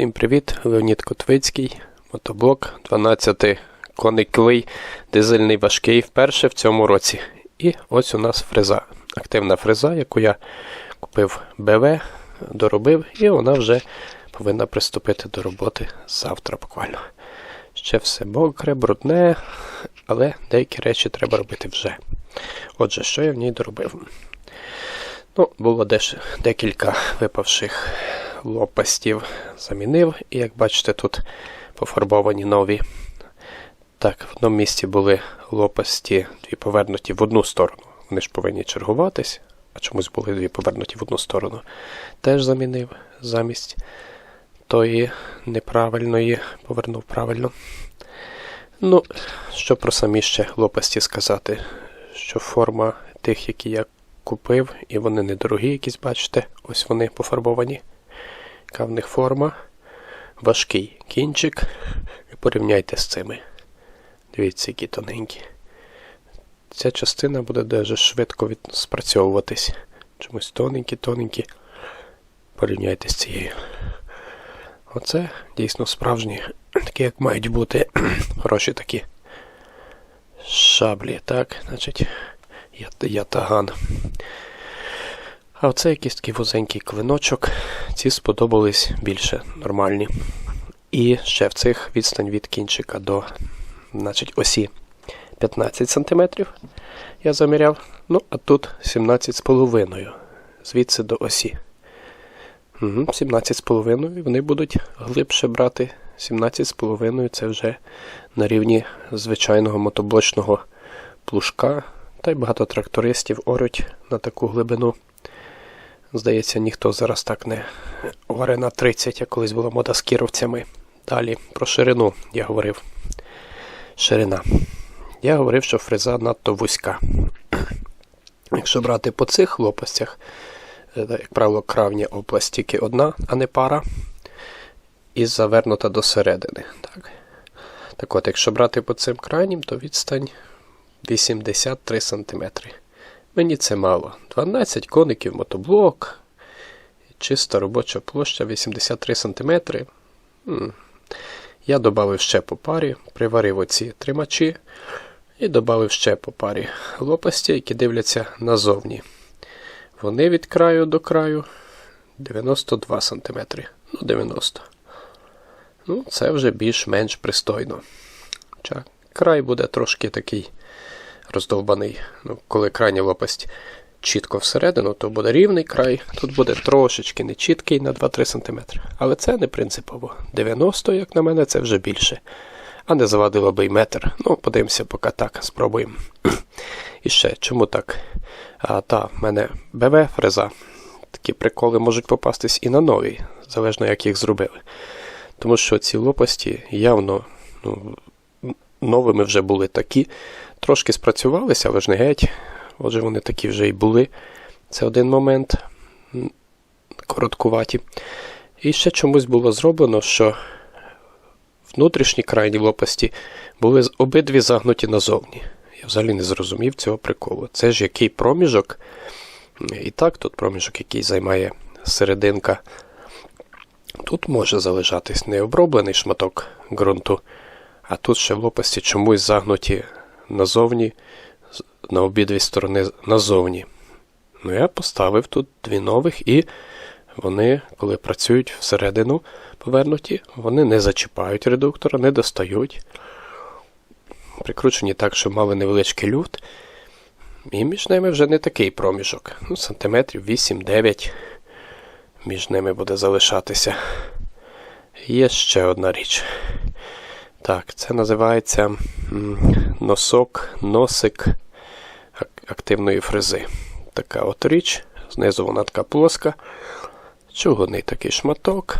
Всім привіт, Леонід Котвицький, мотоблок 12 кониковий, дизельний важкий вперше в цьому році. І ось у нас фреза. Активна фреза, яку я купив БВ, доробив, і вона вже повинна приступити до роботи завтра буквально. Ще все мокре, брудне, але деякі речі треба робити вже. Отже, що я в ній доробив? Ну, було декілька випавших лопастів замінив, і як бачите, тут пофарбовані нові. Так, в одному місці були лопасті дві повернуті в одну сторону. Вони ж повинні чергуватись, а чомусь були дві повернуті в одну сторону. Теж замінив замість тої неправильної, повернув правильно. Ну, що про самі ще лопасті сказати, що форма тих, які я купив, і вони недорогі, якісь, бачите, ось вони пофарбовані. Яка в них форма. Важкий кінчик. І порівняйте з цими. Дивіться, які тоненькі. Ця частина буде дуже швидко від... спрацьовуватись. Чомусь тоненькі, тоненькі. Порівняйте з цією. Оце дійсно справжні, такі, як мають бути хороші такі шаблі. Так, значить, ятаган. А оце якийсь такий вузенький клиночок. Ці сподобались більше нормальні. І ще в цих відстань від кінчика до значить, осі 15 см я заміряв. Ну, а тут 17,5 звідси до осі. Угу, 17,5 вони будуть глибше брати. 17,5 це вже на рівні звичайного мотоблочного плужка. Та й багато трактористів орють на таку глибину. Здається, ніхто зараз так не оре на 30, як колись була мода з кіровцями. Далі про ширину я говорив. Ширина. Я говорив, що фреза надто вузька. Якщо брати по цих лопастях, як правило, кравня область тільки одна, а не пара, і завернута до середини. Так. так от, якщо брати по цим крайнім, то відстань 83 см. Мені це мало. 12 коників мотоблок, чиста робоча площа 83 см. Я додав ще по парі, приварив оці тримачі і додав ще по парі лопасті, які дивляться назовні. Вони від краю до краю 92 см. Ну, 90 Ну, це вже більш-менш пристойно. Хоча край буде трошки такий роздовбаний. Ну, Коли крайня лопасть чітко всередину, то буде рівний край. Тут буде трошечки нечіткий на 2-3 см. Але це не принципово. 90, як на мене, це вже більше. А не завадило би й метр. Ну, подивимося, поки так, спробуємо. І ще, чому так? А, Та, в мене БВ фреза. Такі приколи можуть попастись і на новій, залежно як їх зробили. Тому що ці лопасті явно ну, новими вже були такі. Трошки спрацювалися, але ж не геть. Отже, вони такі вже і були. Це один момент короткуваті. І ще чомусь було зроблено, що внутрішні крайні лопасті були обидві загнуті назовні. Я взагалі не зрозумів цього приколу. Це ж який проміжок. І так, тут проміжок, який займає серединка. Тут може залишатись необроблений шматок ґрунту, а тут ще в лопасті чомусь загнуті назовні, на обидві сторони назовні. Ну, я поставив тут дві нових, і вони, коли працюють всередину повернуті, вони не зачіпають редуктора, не достають. Прикручені так, щоб мали невеличкий люфт. І між ними вже не такий проміжок. Ну, Сантиметрів 8-9 між ними буде залишатися. Є ще одна річ. Так, це називається носок, носик активної фрези. Така от річ. Знизу вона така плоска. Чугунний такий шматок.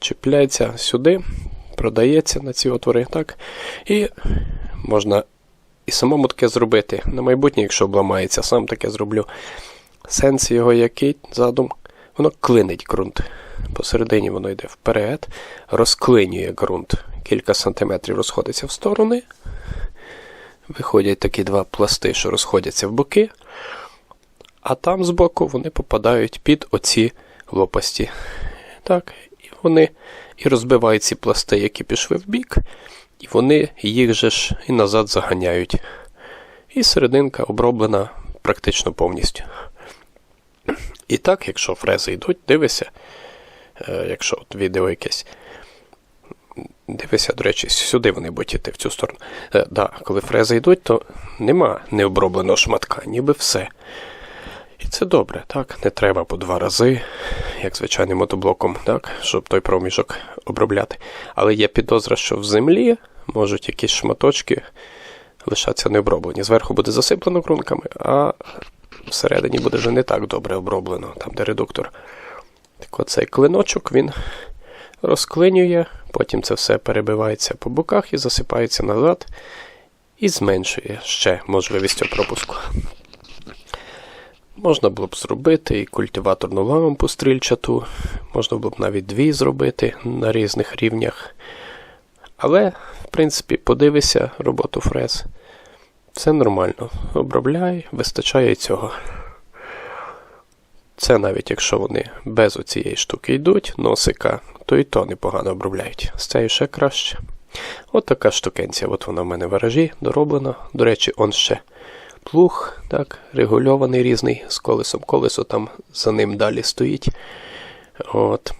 Чіпляється сюди, продається на ці отвори. так, І можна і самому таке зробити. На майбутнє, якщо обламається, сам таке зроблю. Сенс його який задум, воно клинить ґрунт. Посередині воно йде вперед, розклинює ґрунт. Кілька сантиметрів розходиться в сторони. Виходять такі два пласти, що розходяться в боки, а там збоку вони попадають під оці лопасті. Так, і вони і розбиває ці пласти, які пішли в бік, і вони їх же ж і назад заганяють. І серединка оброблена практично повністю. І так, якщо фрези йдуть, дивися, е, якщо от відео якесь. Дивися, до речі, сюди вони будуть йти в цю сторону. Е, да, коли фрези йдуть, то нема необробленого шматка, ніби все. І це добре, так? Не треба по два рази, як звичайним мотоблоком, так, щоб той проміжок обробляти. Але є підозра, що в землі можуть якісь шматочки лишатися необроблені. Зверху буде засиплено ґрунками, а всередині буде вже не так добре оброблено, там де редуктор. Так оцей клиночок він розклинює, потім це все перебивається по боках і засипається назад, і зменшує ще можливість пропуску. Можна було б зробити і культиваторну лампу стрільчату, можна було б навіть дві зробити на різних рівнях. Але, в принципі, подивися роботу фрез. Все нормально. Обробляй, вистачає цього. Це навіть якщо вони без оцієї штуки йдуть, носика, то і то непогано обробляють. З цією ще краще. От така штукенція. От вона в мене в гаражі дороблена. До речі, он ще плуг, так, регульований різний з колесом. Колесо там за ним далі стоїть. От.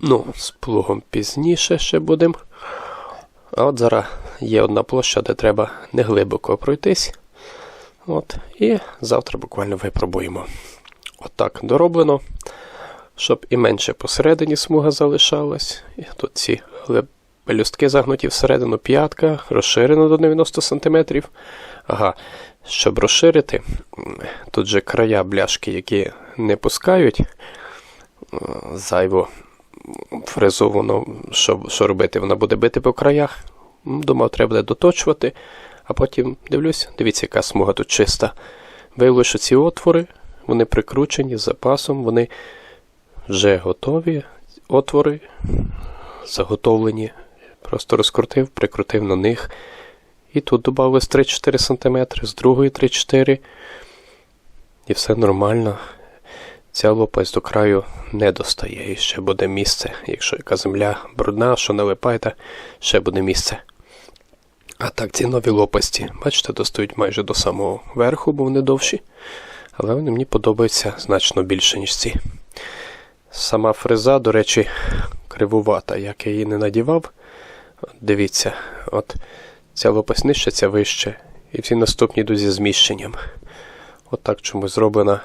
Ну, з плугом пізніше ще будемо. А от зараз є одна площа, де треба неглибоко пройтись. От, І завтра буквально випробуємо. Отак дороблено, щоб і менше посередині смуга залишалась. І тут ці пелюстки загнуті всередину п'ятка, розширено до 90 см. Ага, щоб розширити, тут же края бляшки, які не пускають зайво фрезовано, що, що робити, вона буде бити по краях. Думав, треба буде доточувати, а потім дивлюсь, дивіться, яка смуга тут чиста. Виявилося, що ці отвори, вони прикручені запасом, вони вже готові. Отвори заготовлені. Просто розкрутив, прикрутив на них. І тут додав 3-4 см, з другої 3-4. І все нормально. Ця лопасть до краю не достає. І ще буде місце. Якщо яка земля брудна, що налипає, ще буде місце. А так, ці нові лопасті, бачите, достають майже до самого верху, бо вони довші. Але вони мені подобаються значно більше, ніж ці. Сама фреза, до речі, кривувата. Як я її не надівав, дивіться, от ця лопасть нижче, ця вище. І всі наступні йдуть зі зміщенням. Отак От чомусь зроблена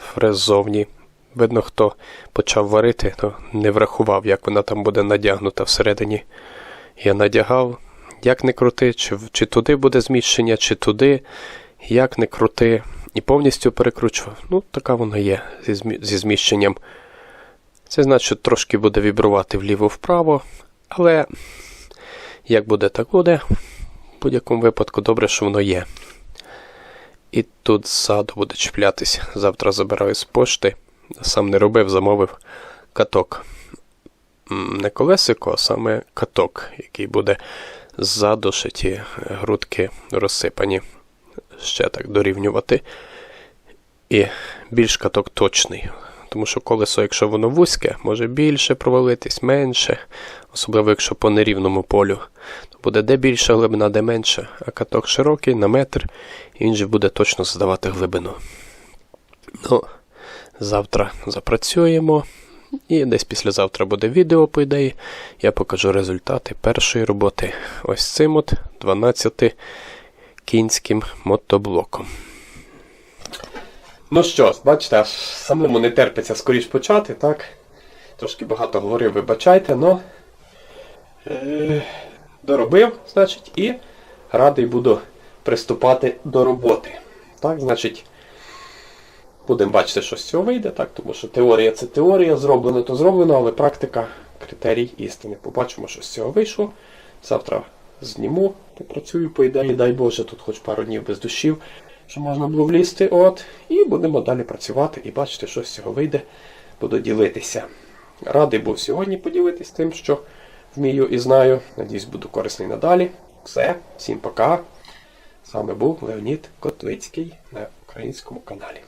фрез зовні. Видно, хто почав варити, то не врахував, як вона там буде надягнута всередині. Я надягав, як не крути, чи, чи туди буде зміщення, чи туди, як не крути. І повністю перекручував. Ну, така вона є зі, змі... зі зміщенням. Це значить, трошки буде вібрувати вліво-вправо. Але як буде, так буде. В будь-якому випадку добре, що воно є. І тут ззаду буде чіплятися. Завтра забираю з пошти. Сам не робив, замовив каток. Не колесико, а саме каток, який буде ззаду ще ті грудки розсипані. Ще так дорівнювати. І більш каток точний. Тому що колесо, якщо воно вузьке, може більше провалитись, менше, особливо якщо по нерівному полю, то буде де більша глибина, де менше, а каток широкий на метр, і він же буде точно задавати глибину. Ну, Завтра запрацюємо. І десь післязавтра буде відео, по ідеї. Я покажу результати першої роботи. Ось цим от 12 кінським мотоблоком. Ну що бачите, аж самому не терпиться скоріш почати, так? Трошки багато говорив, вибачайте, але доробив, значить, і радий буду приступати до роботи. Так, значить, будемо бачити, що з цього вийде, так, тому що теорія це теорія, зроблено, то зроблено, але практика критерій істини. Побачимо, що з цього вийшло. Завтра зніму, попрацюю, по ідеї, дай Боже, тут хоч пару днів без душів що можна було влізти. От, І будемо далі працювати і бачити, що з цього вийде, буду ділитися. Радий був сьогодні поділитися тим, що вмію і знаю. Надіюсь, буду корисний надалі. Все, всім пока. З вами був Леонід Котвицький на українському каналі.